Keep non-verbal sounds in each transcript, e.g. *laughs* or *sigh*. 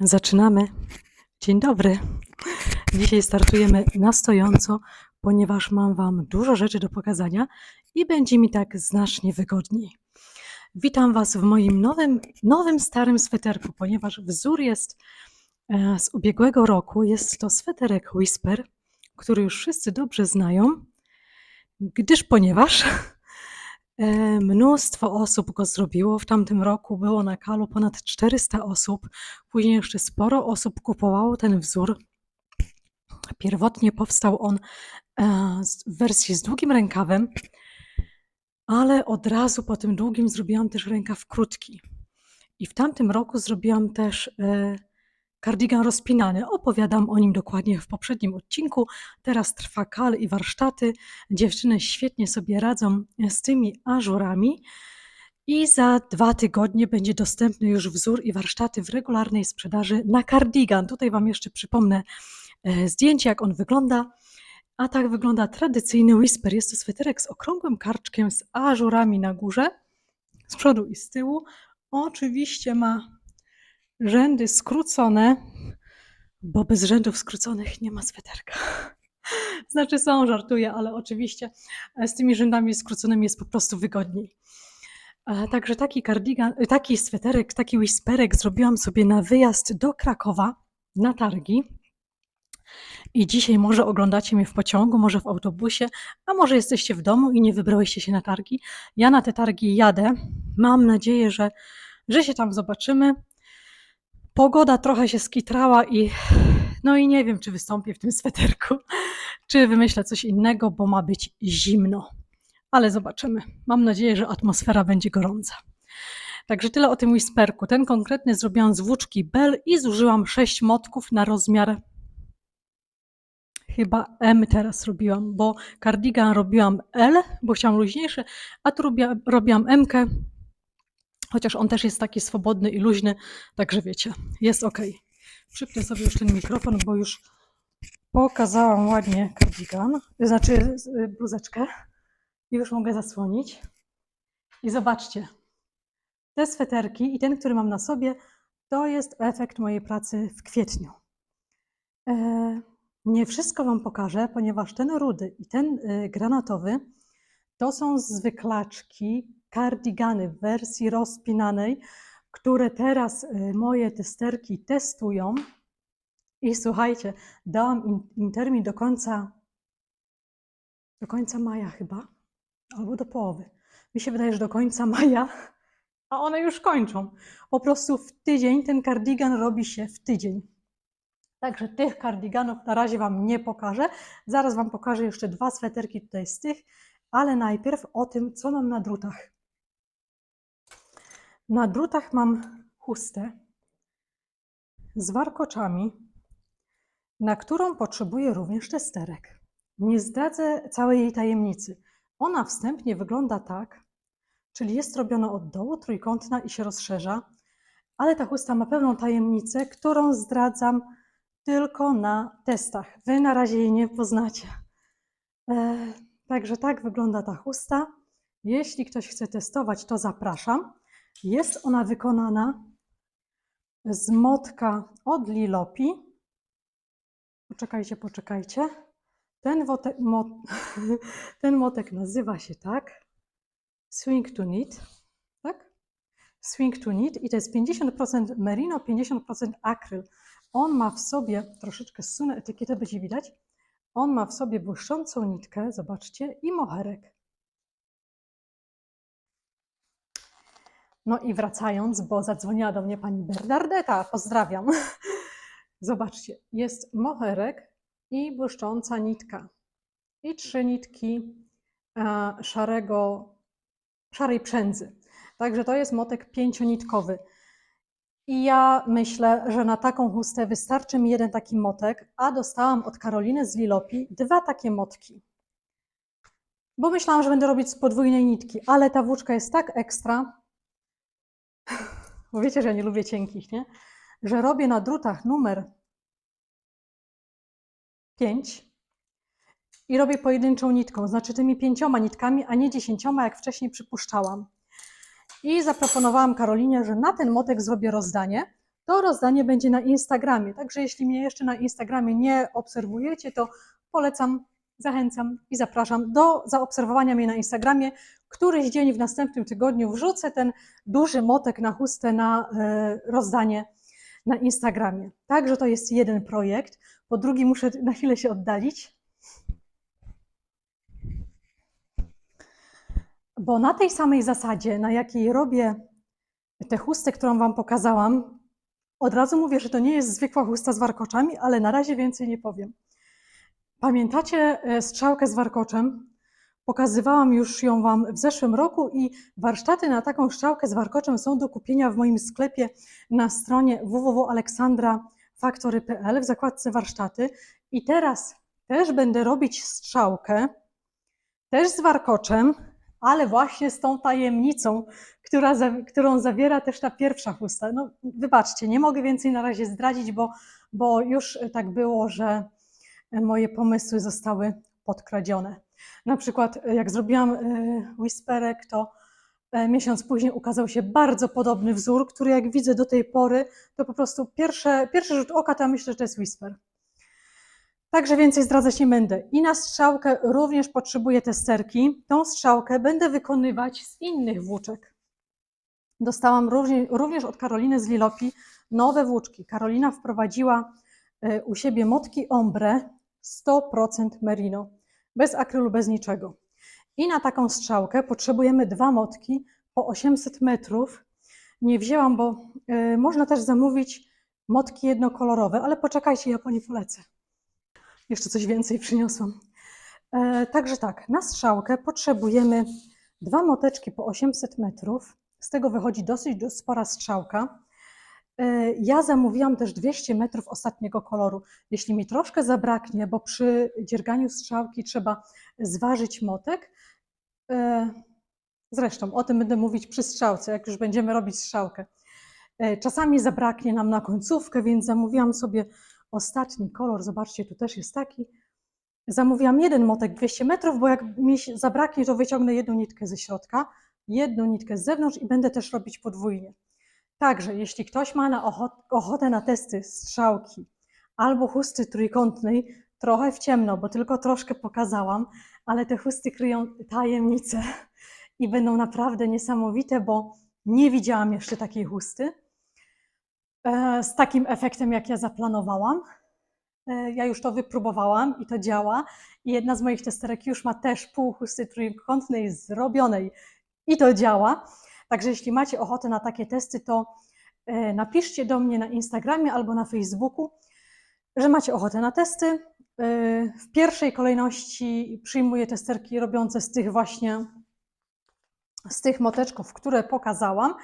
Zaczynamy. Dzień dobry. Dzisiaj startujemy na stojąco, ponieważ mam Wam dużo rzeczy do pokazania i będzie mi tak znacznie wygodniej. Witam Was w moim nowym, nowym starym sweterku, ponieważ wzór jest e, z ubiegłego roku. Jest to sweterek Whisper, który już wszyscy dobrze znają, gdyż ponieważ Mnóstwo osób go zrobiło. W tamtym roku było na kalu ponad 400 osób. Później jeszcze sporo osób kupowało ten wzór. Pierwotnie powstał on e, w wersji z długim rękawem, ale od razu po tym długim zrobiłam też rękaw krótki. I w tamtym roku zrobiłam też e, kardigan rozpinany. Opowiadam o nim dokładnie w poprzednim odcinku. Teraz trwa kal i warsztaty. Dziewczyny świetnie sobie radzą z tymi ażurami. I za dwa tygodnie będzie dostępny już wzór i warsztaty w regularnej sprzedaży na kardigan. Tutaj Wam jeszcze przypomnę e, zdjęcie, jak on wygląda. A tak wygląda tradycyjny whisper. Jest to sweterek z okrągłym karczkiem, z ażurami na górze, z przodu i z tyłu. Oczywiście ma rzędy skrócone, bo bez rzędów skróconych nie ma sweterka. *laughs* Znaczy są, żartuję, ale oczywiście e, z tymi rzędami skróconymi jest po prostu wygodniej. E, Także taki kardigan, e, taki sweterek, taki whisperek zrobiłam sobie na wyjazd do Krakowa na targi. I dzisiaj może oglądacie mnie w pociągu, może w autobusie, a może jesteście w domu i nie wybrałyście się na targi. Ja na te targi jadę. Mam nadzieję, że, że się tam zobaczymy. Pogoda trochę się skitrała i no i nie wiem, czy wystąpię w tym sweterku, *laughs* czy wymyślę coś innego, bo ma być zimno. Ale zobaczymy. Mam nadzieję, że atmosfera będzie gorąca. Także tyle o tym whisperku. Ten konkretny zrobiłam z włóczki Bell i zużyłam 6 motków na rozmiar chyba M teraz robiłam, bo kardigan robiłam L, bo chciałam luźniejszy, a tu robiłam, robiłam M, chociaż on też jest taki swobodny i luźny, także wiecie, jest ok. Przypnę sobie już ten mikrofon, bo już pokazałam ładnie kardigan, znaczy y, bluzeczkę i już mogę zasłonić. I zobaczcie, te sweterki i ten, który mam na sobie, to jest efekt mojej pracy w kwietniu. E, Nie wszystko Wam pokażę, ponieważ ten rudy i ten y, granatowy to są zwyklaczki, kardigany w wersji rozpinanej, które teraz y, moje testerki testują. I słuchajcie, dałam im, termin do końca, do końca maja chyba, albo do połowy. Mi się wydaje, że do końca *laughs* maja, a one już kończą. Po prostu w tydzień ten kardigan robi się w tydzień. Także tych kardiganów na razie Wam nie pokażę. Zaraz Wam pokażę jeszcze dwa sweterki tutaj z tych, ale najpierw o tym, co mam na drutach. Na drutach mam chustę z warkoczami, na którą potrzebuję również testerek. Nie zdradzę całej jej tajemnicy. Ona wstępnie wygląda tak, czyli jest robiona od dołu, trójkątna i się rozszerza, ale ta chusta ma pewną tajemnicę, którą zdradzam tylko na testach. Wy na razie jej nie poznacie. E, także tak wygląda ta chusta. Jeśli ktoś chce testować, to zapraszam. Jest ona wykonana z motka od Lilopi. Poczekajcie, poczekajcie. Ten, wote, mo, *laughs* ten motek nazywa się tak. Swing to knit. Tak? Swing to knit i to jest 50% merino, 50% akryl. On ma w sobie, troszeczkę zsunę etykietę, będzie widać, on ma w sobie błyszczącą nitkę, zobaczcie, i moherek. No i wracając, bo zadzwoniła do mnie pani Bernardeta, pozdrawiam. *laughs* Zobaczcie, jest moherek i błyszcząca nitka. I trzy nitki e, szarego, szarej przędzy. Także to jest motek pięcionitkowy. I ja myślę, że na taką chustę wystarczy mi jeden taki motek, a dostałam od Karoliny z Lilopi dwa takie motki. Bo myślałam, że będę robić z podwójnej nitki, ale ta włóczka jest tak ekstra, bo wiecie, że nie lubię cienkich, nie? Że robię na drutach numer 5 i robię pojedynczą nitką, znaczy tymi pięcioma nitkami, a nie dziesięcioma, jak wcześniej przypuszczałam. I zaproponowałam Karolinie, że na ten motek zrobię rozdanie, To rozdanie będzie na Instagramie, także jeśli mnie jeszcze na Instagramie nie obserwujecie, to polecam, zachęcam i zapraszam do zaobserwowania mnie na Instagramie. Któryś dzień w następnym tygodniu wrzucę ten duży motek na chustę na e, rozdanie na Instagramie. Także to jest jeden projekt. Po drugi muszę na chwilę się oddalić. Bo na tej samej zasadzie, na jakiej robię tę chustę, którą Wam pokazałam, od razu mówię, że to nie jest zwykła chusta z warkoczami, ale na razie więcej nie powiem. Pamiętacie e, strzałkę z warkoczem? Pokazywałam już ją Wam w zeszłym roku i warsztaty na taką strzałkę z warkoczem są do kupienia w moim sklepie na stronie www.aleksandrafactory.pl w zakładce warsztaty. I teraz też będę robić strzałkę, też z warkoczem, ale właśnie z tą tajemnicą, która, którą zawiera też ta pierwsza chusta. No, wybaczcie, nie mogę więcej na razie zdradzić, bo, bo już tak było, że moje pomysły zostały podkradzione. Na przykład, jak zrobiłam e, whisperek, to e, miesiąc później ukazał się bardzo podobny wzór, który jak widzę do tej pory, to po prostu pierwsze, pierwszy rzut oka, to ja myślę, że to jest whisper. Także więcej zdradzać nie będę. I na strzałkę również potrzebuję testerki. Tą strzałkę będę wykonywać z innych włóczek. Dostałam również, od Karoliny z Lilopi nowe włóczki. Karolina wprowadziła e, u siebie motki ombre 100% merino, bez akrylu, bez niczego. I na taką strzałkę potrzebujemy dwa motki po 800 metrów. Nie wzięłam, bo y, można też zamówić motki jednokolorowe, ale poczekajcie, ja po nie polecę. Jeszcze coś więcej przyniosłam. E, także tak, na strzałkę potrzebujemy dwa moteczki po 800 metrów. Z tego wychodzi dosyć spora strzałka. E, ja zamówiłam też 200 metrów ostatniego koloru. Jeśli mi troszkę zabraknie, bo przy dzierganiu strzałki trzeba zważyć motek, e, zresztą o tym będę mówić przy strzałce, jak już będziemy robić strzałkę. E, czasami zabraknie nam na końcówkę, więc zamówiłam sobie ostatni kolor. Zobaczcie, tu też jest taki. Zamówiłam jeden motek 200 metrów, bo jak mi zabraknie, to wyciągnę jedną nitkę ze środka, jedną nitkę z zewnątrz i będę też robić podwójnie. Także, jeśli ktoś ma na ochotę na testy strzałki albo chusty trójkątnej, trochę w ciemno, bo tylko troszkę pokazałam, ale te chusty kryją tajemnice i będą naprawdę niesamowite, bo nie widziałam jeszcze takiej chusty e, z takim efektem, jak ja zaplanowałam. E, ja już to wypróbowałam i to działa. I jedna z moich testerek już ma też pół chusty trójkątnej zrobionej i to działa. Także jeśli macie ochotę na takie testy, to e, napiszcie do mnie na Instagramie albo na Facebooku, że macie ochotę na testy. E, w pierwszej kolejności przyjmuję testerki robiące z tych właśnie z tych moteczków, które pokazałam,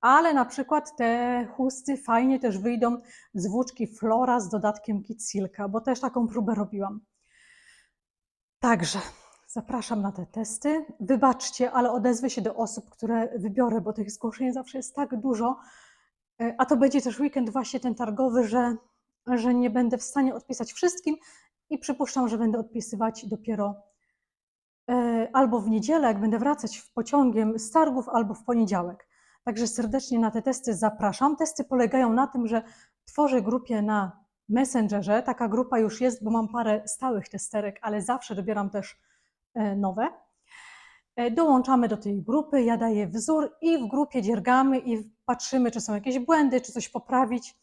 ale na przykład te chusty fajnie też wyjdą z włóczki Flora z dodatkiem Kitsilka, bo też taką próbę robiłam. Także Zapraszam na te testy. Wybaczcie, ale odezwę się do osób, które wybiorę, bo tych zgłoszeń zawsze jest tak dużo. E, a to będzie też weekend właśnie ten targowy, że, że nie będę w stanie odpisać wszystkim i przypuszczam, że będę odpisywać dopiero e, albo w niedzielę, jak będę wracać w pociągiem z targów, albo w poniedziałek. Także serdecznie na te testy zapraszam. Testy polegają na tym, że tworzę grupę na Messengerze. Taka grupa już jest, bo mam parę stałych testerek, ale zawsze dobieram też nowe. E, dołączamy do tej grupy, ja daję wzór i w grupie dziergamy i patrzymy, czy są jakieś błędy, czy coś poprawić.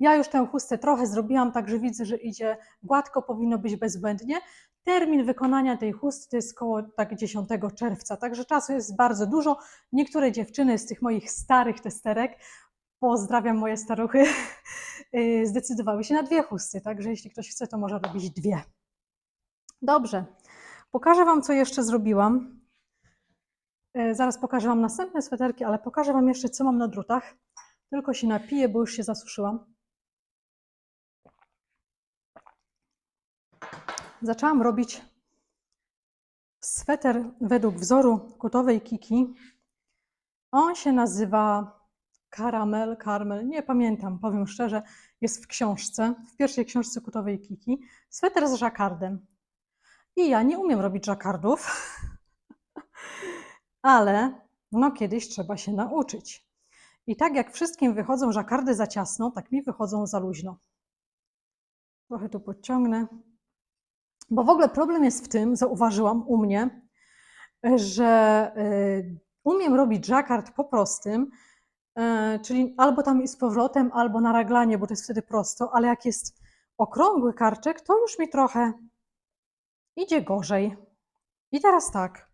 Ja już tę chustę trochę zrobiłam, także widzę, że idzie gładko, powinno być bezbłędnie. Termin wykonania tej chusty jest około tak 10 czerwca, także czasu jest bardzo dużo. Niektóre dziewczyny z tych moich starych testerek, pozdrawiam moje staruchy, *laughs* y, zdecydowały się na dwie chusty, także jeśli ktoś chce, to może robić dwie. Dobrze, Pokażę Wam, co jeszcze zrobiłam. E, zaraz pokażę Wam następne sweterki, ale pokażę Wam jeszcze, co mam na drutach. Tylko się napiję, bo już się zasuszyłam. Zaczęłam robić sweter według wzoru kutowej Kiki. On się nazywa Karamel, Karmel, nie pamiętam, powiem szczerze, jest w książce, w pierwszej książce kutowej Kiki. Sweter z żakardem. I ja nie umiem robić żakardów, *laughs* ale no kiedyś trzeba się nauczyć. I tak jak wszystkim wychodzą żakardy za ciasno, tak mi wychodzą za luźno. Trochę tu podciągnę. Bo w ogóle problem jest w tym, zauważyłam u mnie, że y, umiem robić żakard po prostym, y, czyli albo tam i z powrotem, albo na raglanie, bo to jest wtedy prosto, ale jak jest okrągły karczek, to już mi trochę idzie gorzej. I teraz tak,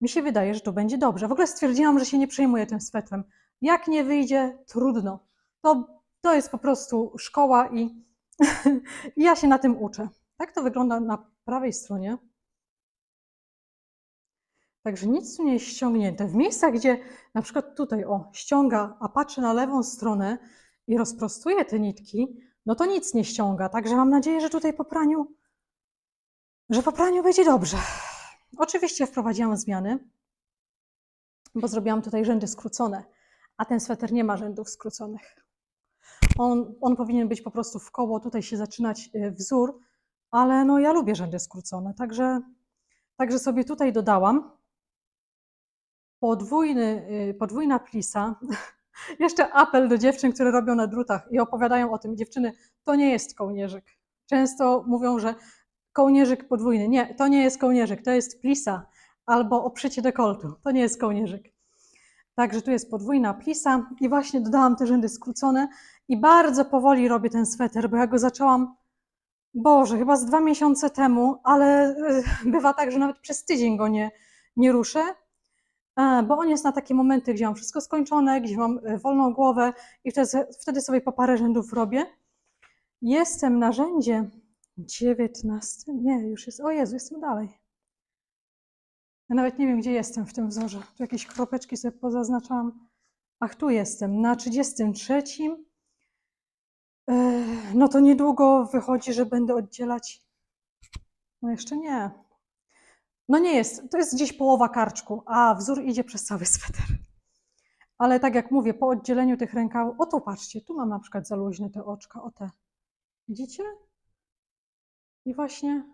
mi się wydaje, że to będzie dobrze. W ogóle stwierdziłam, że się nie przejmuję tym swetrem. Jak nie wyjdzie, trudno. To, to jest po prostu szkoła i, *laughs* i ja się na tym uczę. Tak to wygląda na prawej stronie. Także nic tu nie jest ściągnięte. W miejscach, gdzie na przykład tutaj, o, ściąga, a patrzę na lewą stronę i rozprostuję te nitki, no to nic nie ściąga. Także mam nadzieję, że tutaj po praniu, że po praniu będzie dobrze. Oczywiście wprowadziłam zmiany, bo zrobiłam tutaj rzędy skrócone, a ten sweter nie ma rzędów skróconych. On, on powinien być po prostu w koło, tutaj się zaczynać y, wzór, ale no ja lubię rzędy skrócone, także, także sobie tutaj dodałam podwójny, y, podwójna plisa. *laughs* Jeszcze apel do dziewczyn, które robią na drutach i opowiadają o tym. Dziewczyny, to nie jest kołnierzyk. Często mówią, że kołnierzyk podwójny. Nie, to nie jest kołnierzyk, to jest plisa albo oprzycie dekoltu. To nie jest kołnierzyk. Także tu jest podwójna plisa i właśnie dodałam te rzędy skrócone i bardzo powoli robię ten sweter, bo ja go zaczęłam, Boże, chyba z dwa miesiące temu, ale y, bywa tak, że nawet przez tydzień go nie, nie ruszę, e, bo on jest na takie momenty, gdzie mam wszystko skończone, gdzie mam y, wolną głowę i wtedy, sobie po parę rzędów robię. Jestem na rzędzie 19. Nie, już jest. O Jezu, jestem dalej. Ja nawet nie wiem, gdzie jestem w tym wzorze. Tu jakieś kropeczki sobie pozaznaczałam. Ach, tu jestem. Na 33. Yy, No to niedługo wychodzi, że będę oddzielać. No jeszcze nie. No nie jest. To jest gdzieś połowa karczku, a wzór idzie przez cały sweter. Ale tak jak mówię, po oddzieleniu tych rękawów. O tu patrzcie, tu mam na przykład za luźne te oczka, o te. Widzicie? I właśnie,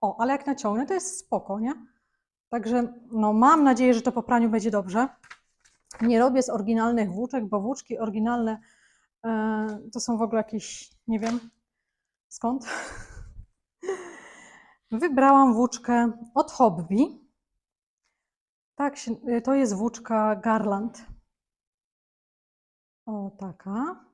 o, ale jak naciągnę, to jest spoko, nie? Także no, mam nadzieję, że to po praniu będzie dobrze. Nie robię z oryginalnych włóczek, bo włóczki oryginalne e, to są w ogóle jakieś, nie wiem skąd. *laughs* Wybrałam włóczkę od Hobby. Tak, to jest włóczka Garland. O, taka.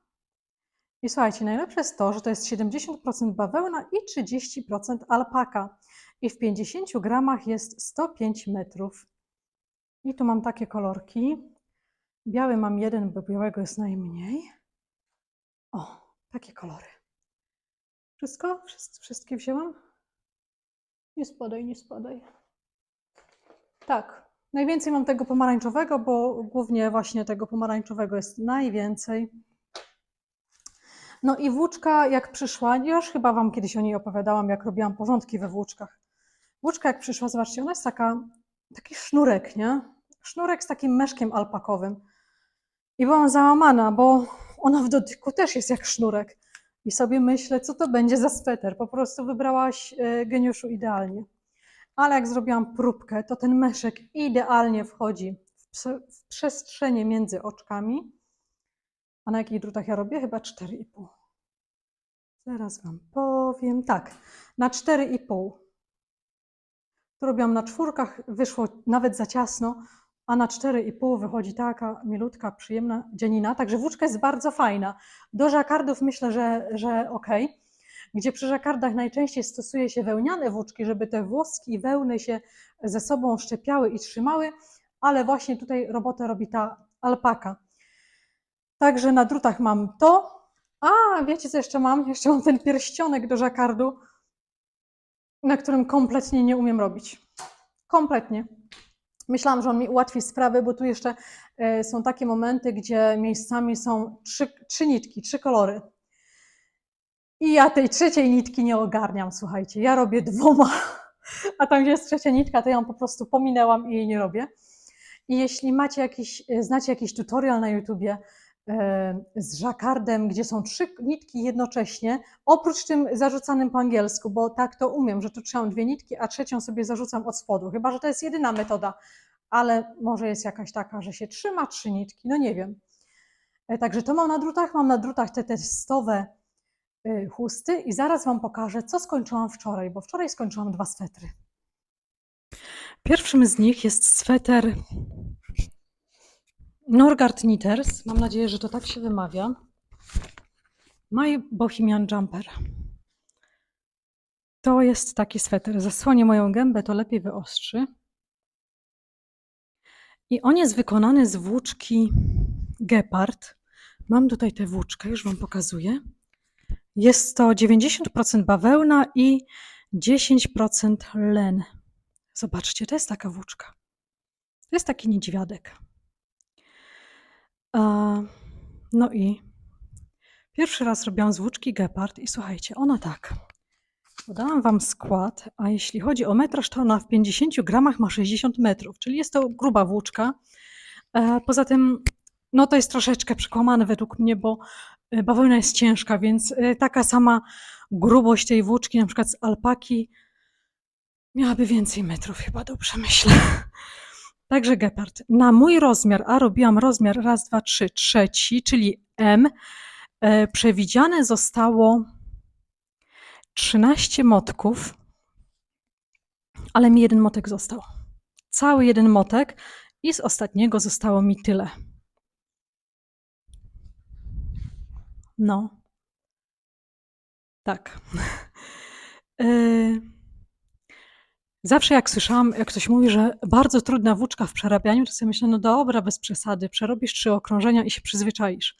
I słuchajcie, najlepsze jest to, że to jest 70% bawełna i 30% alpaka. I w 50 gramach jest 105 metrów. I tu mam takie kolorki. Biały mam jeden, bo białego jest najmniej. O, takie kolory. Wszystko? Wszystkie wzięłam? Nie spadaj, nie spadaj. Tak, najwięcej mam tego pomarańczowego, bo głównie właśnie tego pomarańczowego jest najwięcej. No i włóczka jak przyszła, już chyba Wam kiedyś o niej opowiadałam, jak robiłam porządki we włóczkach. Włóczka jak przyszła, zobaczcie, ona jest taka, taki sznurek, nie? Sznurek z takim meszkiem alpakowym. I byłam załamana, bo ona w dotyku też jest jak sznurek. I sobie myślę, co to będzie za sweter. Po prostu wybrałaś e, geniuszu idealnie. Ale jak zrobiłam próbkę, to ten meszek idealnie wchodzi w przestrzenie między oczkami. A na jakich drutach ja robię? Chyba 4,5. Zaraz Wam powiem. Tak, na 4,5. Tu robiłam na czwórkach, wyszło nawet za ciasno, a na 4,5 wychodzi taka milutka, przyjemna dzianina. Także włóczka jest bardzo fajna. Do żakardów myślę, że, że ok. Gdzie przy żakardach najczęściej stosuje się wełniane włóczki, żeby te włoski i wełny się ze sobą szczepiały i trzymały, ale właśnie tutaj robotę robi ta alpaka. Także na drutach mam to. A, wiecie co jeszcze mam? Jeszcze mam ten pierścionek do żakardu, na którym kompletnie nie umiem robić. Kompletnie. Myślałam, że on mi ułatwi sprawę, bo tu jeszcze e, są takie momenty, gdzie miejscami są trzy, trzy nitki, trzy kolory. I ja tej trzeciej nitki nie ogarniam, słuchajcie. Ja robię dwoma, *laughs* a tam, gdzie jest trzecia nitka, to ja ją po prostu pominęłam i jej nie robię. I jeśli macie jakiś, e, znacie jakiś tutorial na YouTubie z żakardem, gdzie są trzy nitki jednocześnie, oprócz tym zarzucanym po angielsku, bo tak to umiem, że tu trzymam dwie nitki, a trzecią sobie zarzucam od spodu. Chyba, że to jest jedyna metoda, ale może jest jakaś taka, że się trzyma trzy nitki, no nie wiem. E, Także to mam na drutach. Mam na drutach te testowe y, chusty i zaraz Wam pokażę, co skończyłam wczoraj, bo wczoraj skończyłam dwa swetry. Pierwszym z nich jest sweter Norgard Knitters. Mam nadzieję, że to tak się wymawia. My Bohemian Jumper. To jest taki sweter. Zasłonię moją gębę, to lepiej wyostrzy. I on jest wykonany z włóczki Gepard. Mam tutaj tę włóczkę, już Wam pokazuję. Jest to 90% bawełna i 10% len. Zobaczcie, to jest taka włóczka. To jest taki niedźwiadek. No i pierwszy raz robiłam z włóczki Gepard i słuchajcie, ona tak. Podałam Wam skład, a jeśli chodzi o metraż, to ona w 50 gramach ma 60 metrów, czyli jest to gruba włóczka. E, Poza tym, no to jest troszeczkę przekłamane według mnie, bo e, bawełna jest ciężka, więc e, taka sama grubość tej włóczki, na przykład z alpaki, miałaby więcej metrów, chyba dobrze myślę. Także gepard. Na mój rozmiar, a robiłam rozmiar raz, dwa, trzy, trzeci, czyli M, e, przewidziane zostało 13 motków, ale mi jeden motek został. Cały jeden motek i z ostatniego zostało mi tyle. No. Tak. Y, *laughs* Zawsze jak słyszałam, jak ktoś mówi, że bardzo trudna włóczka w przerabianiu, to sobie myślę, no dobra, bez przesady, przerobisz trzy okrążenia i się przyzwyczaisz.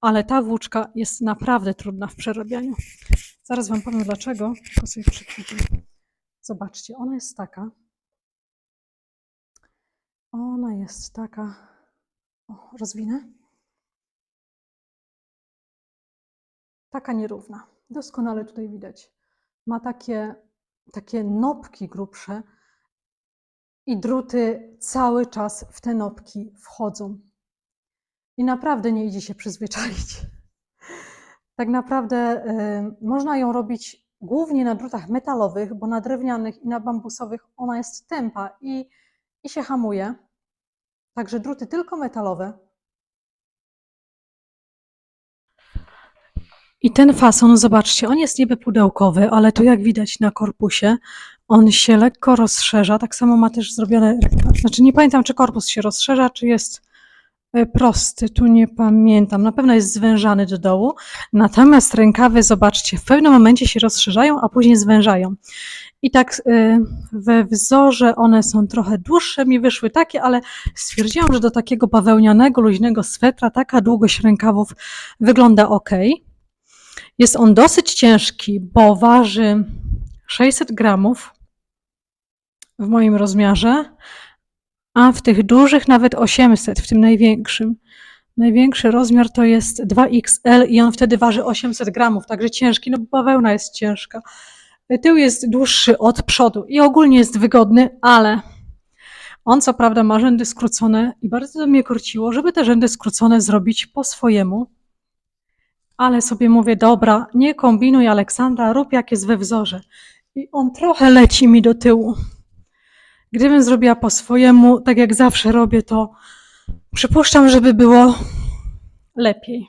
Ale ta włóczka jest naprawdę trudna w przerabianiu. Zaraz Wam powiem dlaczego, tylko sobie przyklikam. Zobaczcie, ona jest taka. Ona jest taka. O, rozwinę. Taka nierówna. Doskonale tutaj widać. Ma takie, takie nopki grubsze i druty cały czas w te nopki wchodzą. I naprawdę nie idzie się przyzwyczaić. *laughs* Tak naprawdę y, można ją robić głównie na drutach metalowych, bo na drewnianych i na bambusowych ona jest tępa i, i się hamuje. Także druty tylko metalowe. I ten fason, zobaczcie, on jest niby pudełkowy, ale tu jak widać na korpusie, on się lekko rozszerza. Tak samo ma też zrobione, znaczy nie pamiętam, czy korpus się rozszerza, czy jest e, prosty, tu nie pamiętam. Na pewno jest zwężany do dołu. Natomiast rękawy, zobaczcie, w pewnym momencie się rozszerzają, a później zwężają. I tak e, we wzorze one są trochę dłuższe, mi wyszły takie, ale stwierdziłam, że do takiego bawełnianego, luźnego swetra taka długość rękawów wygląda ok. Jest on dosyć ciężki, bo waży 600 gramów w moim rozmiarze, a w tych dużych nawet 800, w tym największym. Największy rozmiar to jest 2XL i on wtedy waży 800 gramów, także ciężki, no bo bawełna jest ciężka. Tył jest dłuższy od przodu i ogólnie jest wygodny, ale on co prawda ma rzędy skrócone i bardzo mnie korciło, żeby te rzędy skrócone zrobić po swojemu. Ale sobie mówię, dobra, nie kombinuj Aleksandra, rób jak jest we wzorze. I on trochę leci mi do tyłu. Gdybym zrobiła po swojemu, tak jak zawsze robię, to przypuszczam, żeby było lepiej.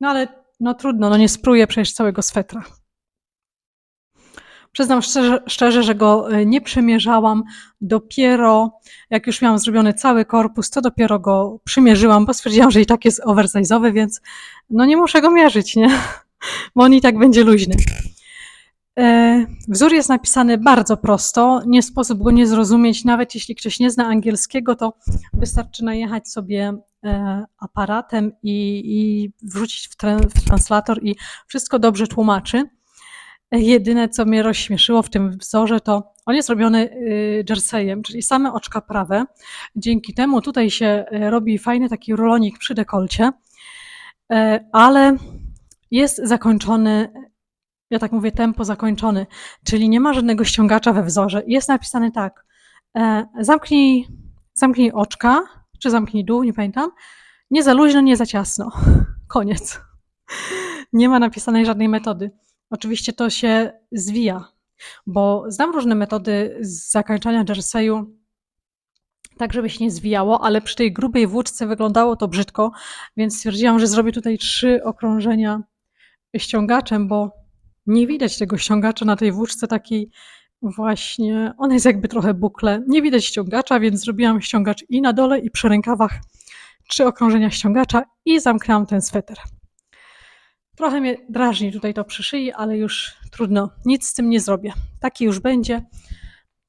No ale no trudno, no nie spróbuję przejść całego swetra. Przyznam szczerze, szczerze, że go e, nie przymierzałam. Dopiero jak już miałam zrobiony cały korpus, to dopiero go przymierzyłam, bo stwierdziłam, że i tak jest oversize'owy, więc no nie muszę go mierzyć, nie? *laughs* Bo on i tak będzie luźny. E, Wzór jest napisany bardzo prosto, nie sposób go nie zrozumieć. Nawet jeśli ktoś nie zna angielskiego, to wystarczy najechać sobie e, aparatem i, i wrzucić w, w translator i wszystko dobrze tłumaczy. Jedyne, co mnie rozśmieszyło w tym wzorze, to on jest robiony y, jerseyem, czyli same oczka prawe. Dzięki temu tutaj się y, robi fajny taki rulonik przy dekolcie, E, ale jest zakończony, ja tak mówię, tempo zakończony, czyli nie ma żadnego ściągacza we wzorze. Jest napisane tak, e, zamknij, zamknij oczka, czy zamknij dół, nie pamiętam, nie za luźno, nie za ciasno. *laughs* Koniec. Nie ma napisanej żadnej metody. Oczywiście to się zwija, bo znam różne metody z zakończania jerseyu. tak żeby się nie zwijało, ale przy tej grubej włóczce wyglądało to brzydko, więc stwierdziłam, że zrobię tutaj trzy okrążenia ściągaczem, bo nie widać tego ściągacza na tej włóczce takiej właśnie, ona jest jakby trochę bukle, nie widać ściągacza, więc zrobiłam ściągacz i na dole i przy rękawach trzy okrążenia ściągacza i zamknęłam ten sweter. Trochę mnie drażni tutaj to przy szyi, ale już trudno, nic z tym nie zrobię. Taki już będzie.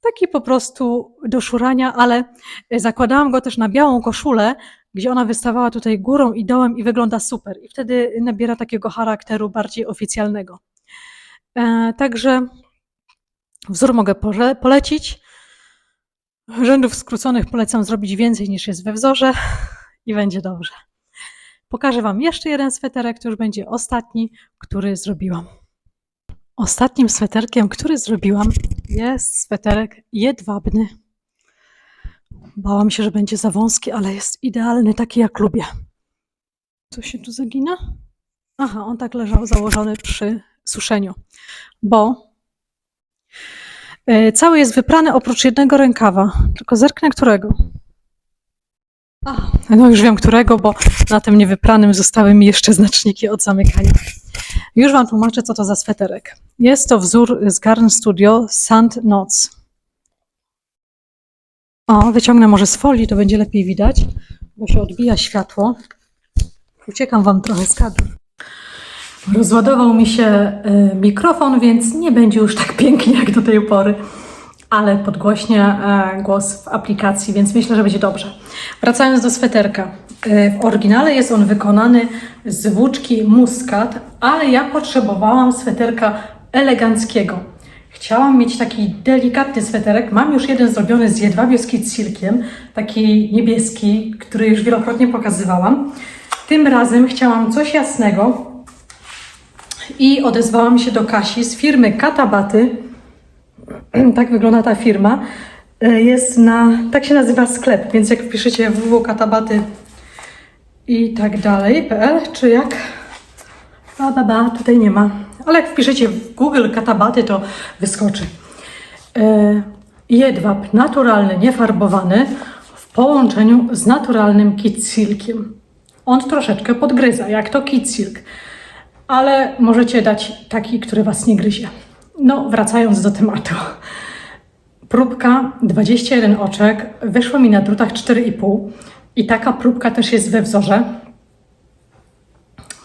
Taki po prostu do szurania, ale zakładałam go też na białą koszulę, gdzie ona wystawała tutaj górą i dołem i wygląda super. I wtedy nabiera takiego charakteru bardziej oficjalnego. E, także wzór mogę pole- polecić. Rzędów skróconych polecam zrobić więcej niż jest we wzorze i będzie dobrze. Pokażę Wam jeszcze jeden sweterek, to już będzie ostatni, który zrobiłam. Ostatnim sweterkiem, który zrobiłam, jest sweterek jedwabny. Bałam się, że będzie za wąski, ale jest idealny, taki jak lubię. Co się tu zagina? Aha, on tak leżał założony przy suszeniu, bo e, cały jest wyprany oprócz jednego rękawa. Tylko zerknę którego. No już wiem którego, bo na tym niewypranym zostały mi jeszcze znaczniki od zamykania. Już Wam tłumaczę, co to za sweterek. Jest to wzór z Garn Studio Sand Noc. O, wyciągnę może z folii, to będzie lepiej widać, bo się odbija światło. Uciekam Wam trochę z kadru. Rozładował mi się y, mikrofon, więc nie będzie już tak pięknie jak do tej pory, ale podgłośnie e, głos w aplikacji, więc myślę, że będzie dobrze. Wracając do sweterka. Y, W oryginale jest on wykonany z włóczki muskat, ale ja potrzebowałam sweterka eleganckiego. Chciałam mieć taki delikatny sweterek. Mam już jeden zrobiony z jedwabiu z silkiem, taki niebieski, który już wielokrotnie pokazywałam. Tym razem chciałam coś jasnego i odezwałam się do Kasi z firmy Katabaty. *clears throat* tak wygląda ta firma. Y, Jest na, tak się nazywa sklep, więc jak wpiszecie www.katabaty i tak dalej, pl, czy jak? Ba, ba, ba, tutaj nie ma. Ale jak wpiszecie w Google katabaty, to wyskoczy. E, jedwab naturalny, niefarbowany w połączeniu z naturalnym kit silkiem. On troszeczkę podgryza, jak to kit silk. Ale możecie dać taki, który Was nie gryzie. No, wracając do tematu. Próbka 21 oczek wyszła mi na drutach 4,5 i taka próbka też jest we wzorze.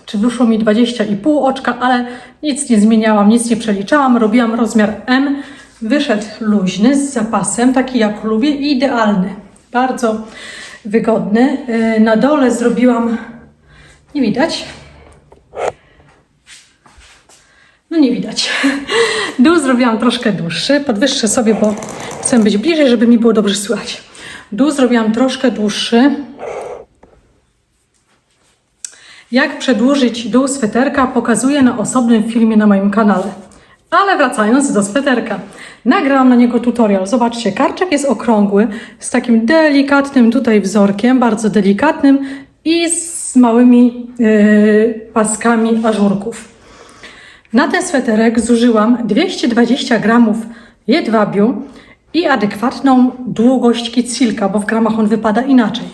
Czy wyszło mi 20,5 oczka, ale nic nie zmieniałam, nic nie przeliczałam. Robiłam rozmiar M. Wyszedł luźny, z zapasem, taki jak lubię idealny. Bardzo wygodny. Yy, Na dole zrobiłam, nie widać, no nie widać. *laughs* Dół zrobiłam troszkę dłuższy, podwyższę sobie, bo chcę być bliżej, żeby mi było dobrze słychać. Dół zrobiłam troszkę dłuższy. Jak przedłużyć dół sweterka pokazuję na osobnym filmie na moim kanale. Ale wracając do sweterka. Nagrałam na niego tutorial. Zobaczcie, karczek jest okrągły, z takim delikatnym tutaj wzorkiem, bardzo delikatnym i z małymi yy, paskami ażurków. Na ten sweterek zużyłam 220 gramów jedwabiu i adekwatną długość kicilka, bo w gramach on wypada inaczej.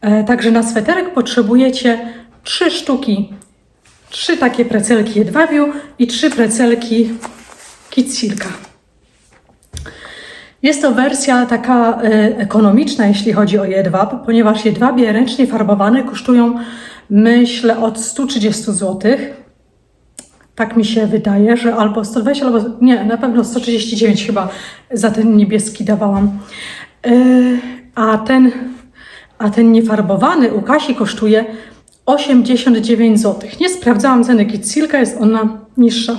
E, Także na sweterek potrzebujecie 3 sztuki, 3 takie precelki jedwabiu i 3 precelki kicilka. Jest to wersja taka e, ekonomiczna, jeśli chodzi o jedwab, ponieważ jedwabie ręcznie farbowane kosztują, myślę, od 130 zł. Tak mi się wydaje, że albo 120, albo nie, na pewno 139 chyba za ten niebieski dawałam. Yy, a ten, a ten niefarbowany u Kasi kosztuje 89 zł. Nie sprawdzałam ceny Kitsilka, jest ona niższa.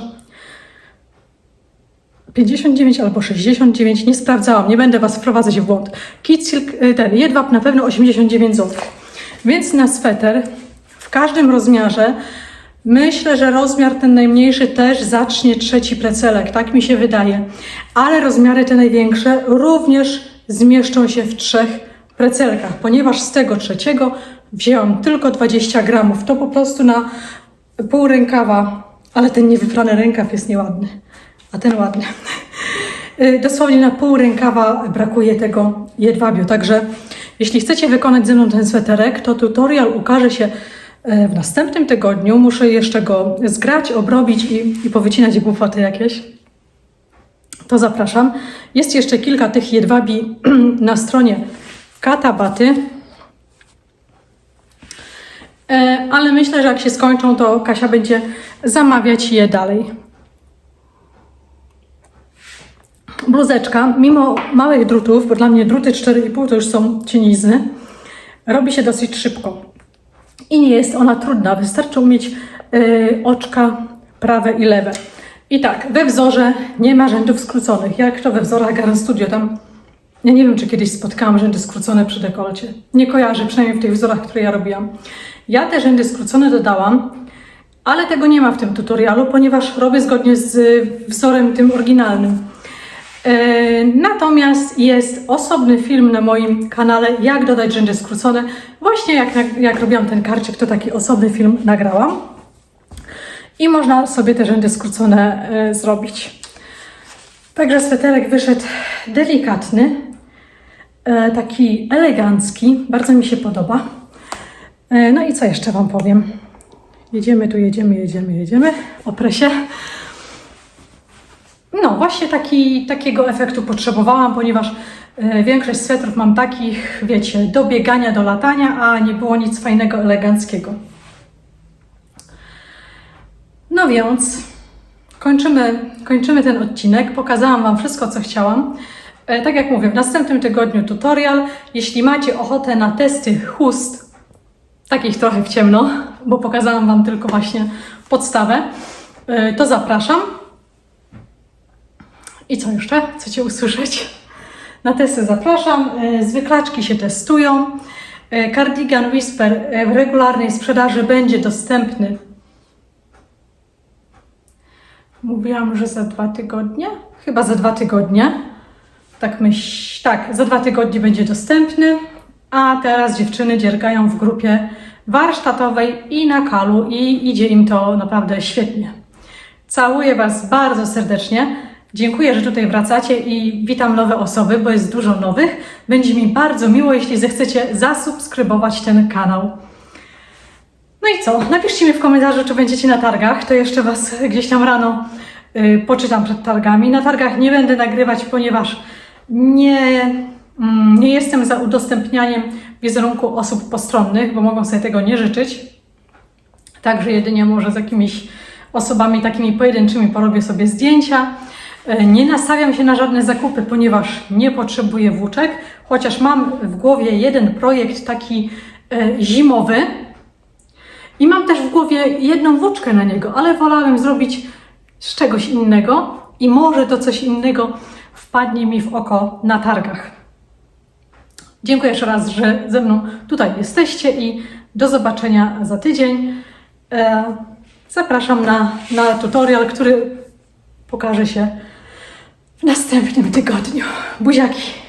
59 albo 69, nie sprawdzałam, nie będę Was wprowadzać w błąd. Kitsilk, y, ten jedwab na pewno 89 zł. Więc na sweter w każdym rozmiarze Myślę, że rozmiar ten najmniejszy też zacznie trzeci precelek, tak mi się wydaje. Ale rozmiary te największe również zmieszczą się w trzech precelkach, ponieważ z tego trzeciego wzięłam tylko 20 gramów. To po prostu na pół rękawa, ale ten niewyprany rękaw jest nieładny, a ten ładny. y, dosłownie na pół rękawa brakuje tego jedwabiu. Także jeśli chcecie wykonać ze mną ten sweterek, to tutorial ukaże się w następnym tygodniu. Muszę jeszcze go zgrać, obrobić i, i powycinać głupoty jakieś. To zapraszam. Jest jeszcze kilka tych jedwabi *clears throat* na stronie Katabaty. E, ale myślę, że jak się skończą, to Kasia będzie zamawiać je dalej. Bluzeczka, mimo małych drutów, bo dla mnie druty 4,5 to już są cienizny, robi się dosyć szybko. I nie jest ona trudna, wystarczy umieć y, oczka prawe i lewe. I tak, we wzorze nie ma rzędów skróconych. Jak to we wzorach Garden Studio, tam ja nie wiem, czy kiedyś spotkałam rzędy skrócone przy dekolcie. Nie kojarzę, przynajmniej w tych wzorach, które ja robiłam. Ja te rzędy skrócone dodałam, ale tego nie ma w tym tutorialu, ponieważ robię zgodnie z y, wzorem tym oryginalnym. E, Natomiast jest osobny film na moim kanale, jak dodać rzędy skrócone. Właśnie jak, jak, robiłam ten karczyk, to taki osobny film nagrałam. I można sobie te rzędy skrócone e, zrobić. Także sweterek wyszedł delikatny, e, taki elegancki, bardzo mi się podoba. No i co jeszcze Wam powiem? Jedziemy tu, jedziemy, jedziemy, jedziemy. Oprę się. No, właśnie taki, takiego efektu potrzebowałam, ponieważ e, większość swetrów mam takich, wiecie, do biegania, do latania, a nie było nic fajnego, eleganckiego. No więc kończymy, kończymy ten odcinek. Pokazałam Wam wszystko, co chciałam. E, tak jak mówię, w następnym tygodniu tutorial. Jeśli macie ochotę na testy chust, takich trochę w ciemno, bo pokazałam Wam tylko właśnie podstawę, e, to zapraszam. I co jeszcze? Chcecie usłyszeć? Na testy zapraszam. E, Zwyklaczki się testują. E, Cardigan Whisper e, w regularnej sprzedaży będzie dostępny. Mówiłam, że za dwa tygodnie? Chyba za dwa tygodnie. Tak myśl, tak, za dwa tygodnie będzie dostępny. A teraz dziewczyny dziergają w grupie warsztatowej i na kalu i idzie im to naprawdę świetnie. Całuję Was bardzo serdecznie. Dziękuję, że tutaj wracacie i witam nowe osoby, bo jest dużo nowych. Będzie mi bardzo miło, jeśli zechcecie zasubskrybować ten kanał. No i co? Napiszcie mi w komentarzu, czy będziecie na targach. To jeszcze Was gdzieś tam rano y, poczytam przed targami. Na targach nie będę nagrywać, ponieważ nie, mm, nie jestem za udostępnianiem wizerunku osób postronnych, bo mogą sobie tego nie życzyć. Także jedynie może z jakimiś osobami takimi pojedynczymi porobię sobie zdjęcia. E, Nie nastawiam się na żadne zakupy, ponieważ nie potrzebuję włóczek, chociaż mam w głowie jeden projekt taki e, zimowy i mam też w głowie jedną włóczkę na niego, ale wolałem zrobić z czegoś innego i może to coś innego wpadnie mi w oko na targach. Dziękuję jeszcze raz, że ze mną tutaj jesteście i do zobaczenia za tydzień. E, Zapraszam na, na tutorial, który pokaże się w następnym tygodniu. Buziaki!